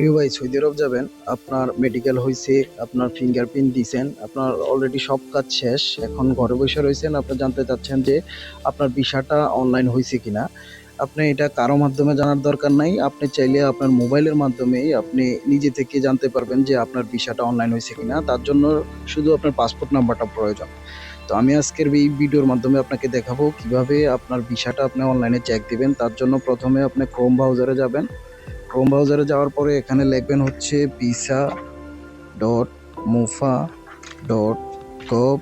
প্রিয় ভাই, সৌদি আরব যাবেন, আপনার মেডিকেল হয়েছে আপনার ফিঙ্গারপ্রিন্ট দিয়েছেন আপনার অলরেডি সব কাজ শেষ, এখন ঘরে বসে রয়েছেন আপনি জানতে চাচ্ছেন যে আপনার ভিসাটা অনলাইন হয়েছে কিনা। আপনি এটা কারও মাধ্যমে জানার দরকার নাই, আপনি চাইলে আপনার মোবাইলের মাধ্যমেই আপনি নিজে থেকে জানতে পারবেন যে আপনার ভিসাটা অনলাইন হয়েছে কিনা, তার জন্য শুধু আপনার পাসপোর্ট নাম্বারটা প্রয়োজন। তো আমি আজকের এই ভিডিওর মাধ্যমে আপনাকে দেখাবো কীভাবে আপনার ভিসাটা আপনি অনলাইনে চেক দিবেন, তার জন্য প্রথমে আপনি ক্রোম ব্রাউজারে যাবেন। ক্রোম ব্রাউজারে যাওয়ার পরে এখানে লিখবেন হচ্ছে visa dot mofa dot gov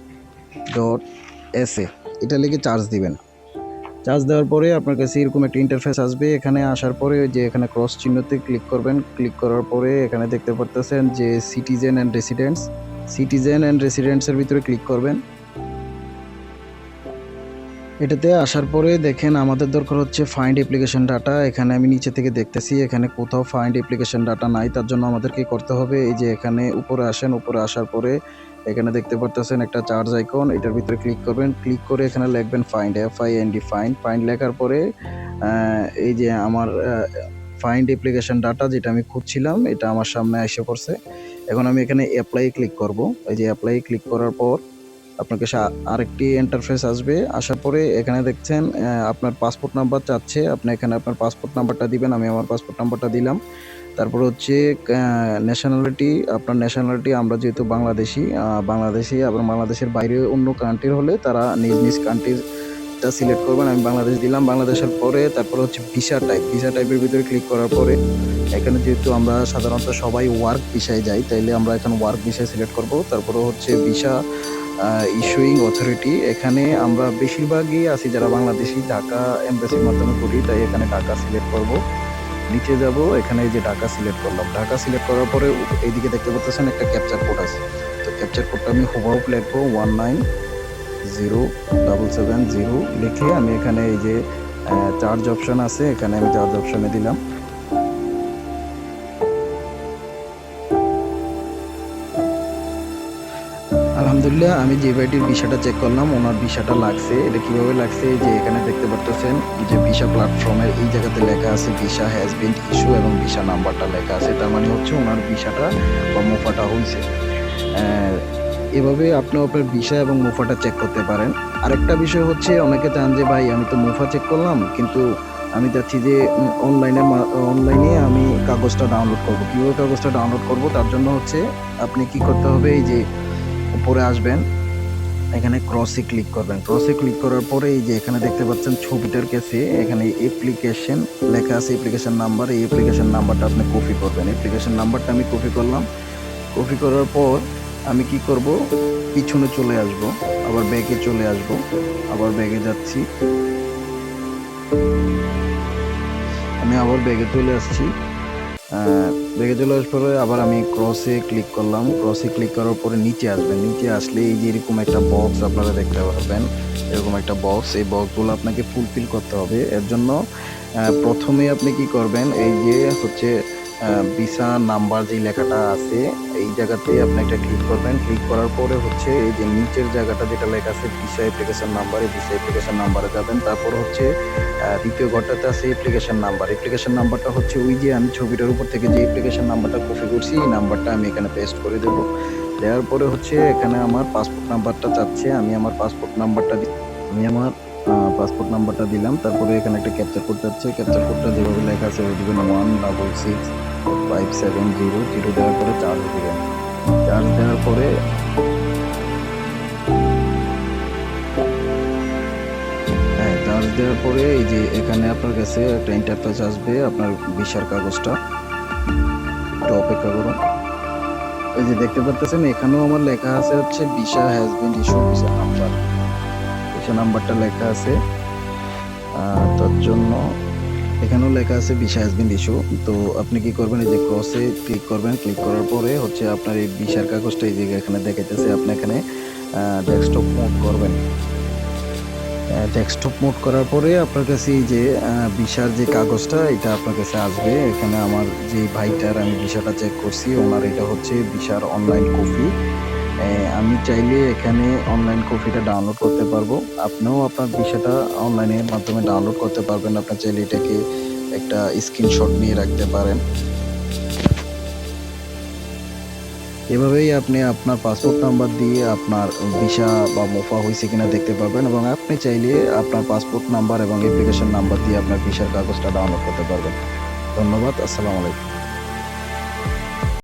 dot SA এটা লিখে চার্জ দিবেন। চার্জ দেওয়ার পরে আপনার কাছে এরকম একটা ইন্টারফেস আসবে। এখানে আসার পরে যে এখানে ক্রস চিহ্নতে ক্লিক করবেন। ক্লিক করার পরে এখানে দেখতে পারতেছেন যে citizen and residents citizen and রেসিডেন্টসের ভিতরে ক্লিক করবেন। এটাতে আসার পরে দেখেন আমাদের দরকার হচ্ছে ফাইন্ড অ্যাপ্লিকেশন ডাটা এখানে আমি নিচে থেকে দেখতেছি, এখানে কোথাও ফাইন্ড অ্যাপ্লিকেশন ডাটা নাই। তার জন্য আমাদেরকে করতে হবে এই যে এখানে উপরে আসেন, উপরে আসার পরে এখানে দেখতে পারতেছেন একটা চার্জ আইকন এটার ভিতরে ক্লিক করবেন। ক্লিক করে এখানে লিখবেন find F I N D find find লেখার পরে এই যে আমার ফাইন্ড অ্যাপ্লিকেশন ডাটা যেটা আমি খুঁজছিলাম, এটা আমার সামনে এসে পড়ছে। এখন আমি এখানে অ্যাপ্লাই ক্লিক করব। এই যে অ্যাপ্লাই ক্লিক করার পর আপনার কাছে আরেকটি ইন্টারফেস আসবে। আসার পরে এখানে দেখছেন আপনার পাসপোর্ট নাম্বার চাচ্ছে। আপনি এখানে আপনার পাসপোর্ট নাম্বারটা দিবেন, আমি আমার পাসপোর্ট নাম্বারটা দিলাম। তারপর হচ্ছে ন্যাশনালিটি আপনার ন্যাশনালিটি আমরা যেহেতু বাংলাদেশি বাংলাদেশি আবার বাংলাদেশের বাইরে অন্য কান্ট্রির হলে তারা নিজ নিজ কান্ট্রিটা সিলেক্ট করবেন। আমি বাংলাদেশ দিলাম। বাংলাদেশের পরে তারপর হচ্ছে ভিসা টাইপ ভিসা টাইপের ভিতরে ক্লিক করার পরে এখানে যেহেতু আমরা সাধারণত সবাই ওয়ার্ক ভিসায় যাই, তাইলে আমরা এখানে ওয়ার্ক ভিসায় সিলেক্ট করব। তারপরে হচ্ছে ভিসা ইস্যুইং অথরিটি এখানে আমরা বেশিরভাগই আছি যারা বাংলাদেশি, ঢাকা এমবাসির মাধ্যমে করি, তাই এখানে ঢাকা সিলেক্ট করব। নিচে যাব, এখানে যে ঢাকা সিলেক্ট করলাম। ঢাকা সিলেক্ট করার পরে এইদিকে দেখতে পাচ্ছেন একটা ক্যাপচার কোড আছে। তো ক্যাপচার কোডটা আমি হুবহু লিখব one nine zero double seven zero লিখে আমি এখানে এই যে চার্জ অপশন আছে, এখানে আমি চার্জ অপশানে দিলাম। আলহামদুলিল্লাহ, আমি যে ভাইটির ভিসাটা চেক করলাম, ওনার ভিসাটা লাগছে। এটা কীভাবে লাগছে? যে এখানে দেখতে পারতেছেন যে ভিসা প্ল্যাটফর্মের এই জায়গাতে লেখা আছে, ভিসা হ্যাজ বিন ইস্যু এবং ভিসা নাম্বারটা লেখা আছে। তার মানে হচ্ছে ওনার ভিসাটা বা মুফাটা হয়েছে এভাবে আপনি আপনার ভিসা এবং মুফাটা চেক করতে পারেন। আরেকটা বিষয় হচ্ছে, অনেকে চান যে, ভাই, আমি তো মুফা চেক করলাম, কিন্তু আমি চাচ্ছি যে অনলাইনে অনলাইনে আমি কাগজটা ডাউনলোড করব। কীভাবে কাগজটা ডাউনলোড করব? তার জন্য হচ্ছে, আপনি কি করতে হবে, এই যে উপরে আসবেন, এখানে ক্রসে ক্লিক করবেন। ক্রসে ক্লিক করার পরে এই যে এখানে দেখতে পাচ্ছেন ছবিটার কাছে এখানে অ্যাপ্লিকেশন লেখা আছে অ্যাপ্লিকেশন নাম্বার এই অ্যাপ্লিকেশন নাম্বারটা আপনি কপি করবেন। অ্যাপ্লিকেশন নাম্বারটা আমি কপি করলাম। কপি করার পর আমি কি করব? পিছনে চলে আসব, আবার ব্যাগে চলে আসব, আবার ব্যাগে যাচ্ছি। আমি আবার ব্যাগে চলে আসছি। ব্যাগে চলে আসার পরে আবার আমি ক্রসে ক্লিক করলাম। ক্রসে ক্লিক করার পরে নিচে আসবেন। নিচে আসলে এই যে এরকম একটা বক্স আপনারা দেখতে পাবেন এরকম একটা বক্স এই বক্সগুলো আপনাকে ফুলফিল করতে হবে। এর জন্য প্রথমে আপনি কি করবেন, এই যে হচ্ছে ভিসা নাম্বার যে লেখাটা আছে, এই জায়গাতে আপনি একটা ক্লিক করবেন। ক্লিক করার পরে হচ্ছে এই যে নিচের জায়গাটা যেটা লেখা আছে visa application number visa application নাম্বারে যাবেন। তারপর হচ্ছে দ্বিতীয় ঘরটাতে আছে অ্যাপ্লিকেশন নাম্বার অ্যাপ্লিকেশন নাম্বারটা হচ্ছে ওই যে আমি ছবিটার উপর থেকে যে অ্যাপ্লিকেশন নাম্বারটা কপি করছি, এই নাম্বারটা আমি এখানে পেস্ট করে দেবো। দেওয়ার পরে হচ্ছে এখানে আমার পাসপোর্ট নাম্বারটা চাচ্ছে। আমি আমার পাসপোর্ট নাম্বারটা আমি আমার পাসপোর্ট নাম্বারটা দিলাম। তারপরে এখানে একটা ক্যাপচার কোড যাচ্ছে ক্যাপচার কোডটা যেভাবে লেখা আছে দিবেন one double six five seven zero zero দেওয়ার পরে চার্জ দিবেন। চার্জ দেওয়ার পরে হ্যাঁ চার্জ দেওয়ার পরে এই যে এখানে আপনার কাছে একটা ইন্টারফেস আসবে, আপনার ভিসার কাগজটা। একটু অপেক্ষা করুন। এই যে দেখতে পাচ্ছেন এখানেও আমার লেখা আছে হচ্ছে visa has been issue visa number visa নাম্বারটা লেখা আছে। তার জন্য এখানেও লেখা আছে ভিসা হ্যাজ বিন ইস্যু। তো আপনি কি করবেন, এই যে ক্রসে ক্লিক করবেন ক্লিক করার পরে হচ্ছে আপনার এই ভিসার কাগজটা এই যে এখানে দেখাইতেছে, আপনি এখানে ডেস্কটপ মোড করবেন। ডেস্কটপ মোড করার পরে আপনার কাছে এই যে ভিসার যে কাগজটা, এটা আপনার কাছে আসবে। এখানে আমার যে ভাইটার আমি ভিসাটা চেক করছি, ওনার এটা হচ্ছে ভিসার অনলাইন কপি আমি চাইলে এখানে অনলাইন কপিটা ডাউনলোড করতে পারব। আপনিও আপনার ভিসাটা অনলাইনের মাধ্যমে ডাউনলোড করতে পারবেন। আপনার চাইলে এটাকে একটা স্ক্রিনশট নিয়ে রাখতে পারেন। এভাবেই আপনি আপনার পাসপোর্ট নাম্বার দিয়ে আপনার ভিসা বা মোফা হয়েছে কিনা দেখতে পারবেন এবং আপনি চাইলে আপনার পাসপোর্ট নাম্বার এবং অ্যাপ্লিকেশন নাম্বার দিয়ে আপনার ভিসার কাগজটা ডাউনলোড করতে পারবেন। ধন্যবাদ, আসসালামু আলাইকুম।